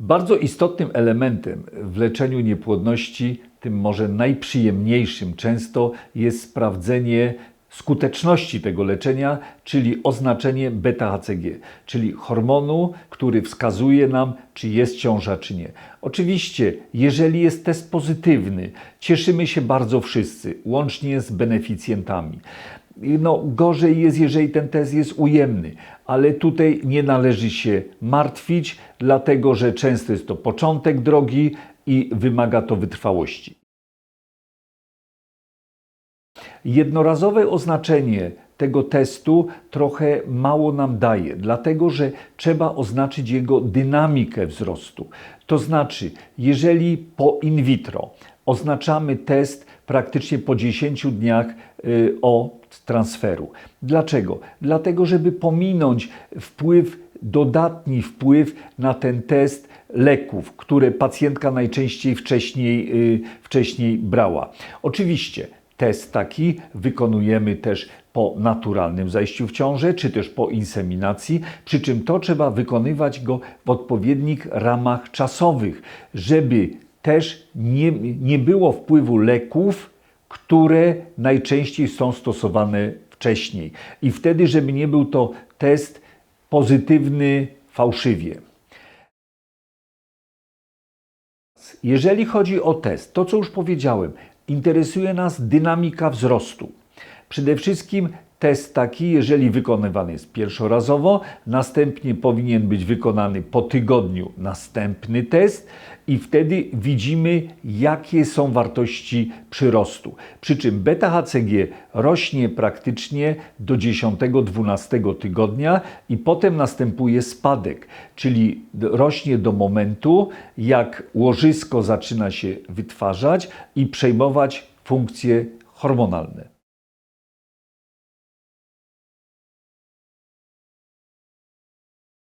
Bardzo istotnym elementem w leczeniu niepłodności, tym może najprzyjemniejszym często, jest sprawdzenie skuteczności tego leczenia, czyli oznaczenie beta-HCG, czyli hormonu, który wskazuje nam, czy jest ciąża, czy nie. Oczywiście, jeżeli jest test pozytywny, cieszymy się bardzo wszyscy, łącznie z beneficjentami. No, gorzej jest, jeżeli ten test jest ujemny, ale tutaj nie należy się martwić, dlatego że często jest to początek drogi i wymaga to wytrwałości. Jednorazowe oznaczenie tego testu trochę mało nam daje, dlatego że trzeba oznaczyć jego dynamikę wzrostu. To znaczy, jeżeli po in vitro oznaczamy test praktycznie po 10 dniach y, od transferu. Dlaczego? Dlatego, żeby pominąć wpływ, dodatni wpływ na ten test leków, które pacjentka najczęściej wcześniej, y, wcześniej brała. Oczywiście test taki wykonujemy też po naturalnym zajściu w ciążę, czy też po inseminacji, przy czym to trzeba wykonywać go w odpowiednich ramach czasowych, żeby też nie, nie było wpływu leków, które najczęściej są stosowane wcześniej. I wtedy, żeby nie był to test pozytywny fałszywie. Jeżeli chodzi o test, to co już powiedziałem, interesuje nas dynamika wzrostu. Przede wszystkim test taki, jeżeli wykonywany jest pierwszorazowo, następnie powinien być wykonany po tygodniu następny test i wtedy widzimy, jakie są wartości przyrostu. Przy czym beta-HCG rośnie praktycznie do 10-12 tygodnia i potem następuje spadek, czyli rośnie do momentu, jak łożysko zaczyna się wytwarzać i przejmować funkcje hormonalne.